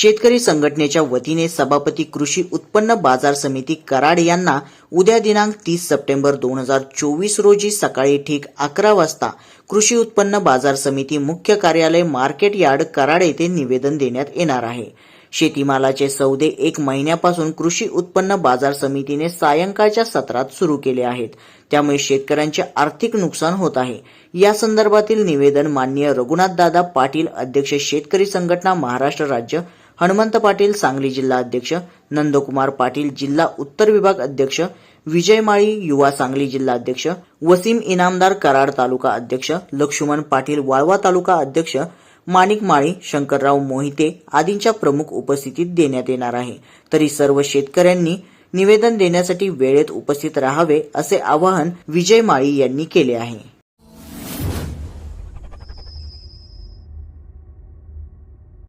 शेतकरी संघटनेच्या वतीने सभापती कृषी उत्पन्न बाजार समिती कराड यांना उद्या दिनांक तीस सप्टेंबर दोन हजार चोवीस रोजी सकाळी ठीक अकरा वाजता कृषी उत्पन्न बाजार समिती मुख्य कार्यालय मार्केट यार्ड कराड येथे निवेदन देण्यात येणार आहे. शेतीमालाचे सौदे एक महिन्यापासून कृषी उत्पन्न बाजार समितीने सायंकाळच्या सत्रात सुरू केले आहेत. त्यामुळे शेतकऱ्यांचे आर्थिक नुकसान होत आहे. या संदर्भातील निवेदन माननीय रघुनाथदादा पाटील अध्यक्ष शेतकरी संघटना महाराष्ट्र राज्य हनुमंत पाटील सांगली जिल्हा अध्यक्ष नंदकुमार पाटील जिल्हा उत्तर विभाग अध्यक्ष विजय माळी युवा सांगली जिल्हा अध्यक्ष वसीम इनामदार कराड तालुका अध्यक्ष लक्ष्मण पाटील वाळवा तालुका अध्यक्ष माणिक माळी शंकरराव मोहिते आदींच्या प्रमुख उपस्थितीत देण्यात येणार आहे. तरी सर्व शेतकऱ्यांनी निवेदन देण्यासाठी वेळेत उपस्थित राहावे असे आवाहन विजय माळी यांनी केले आहे.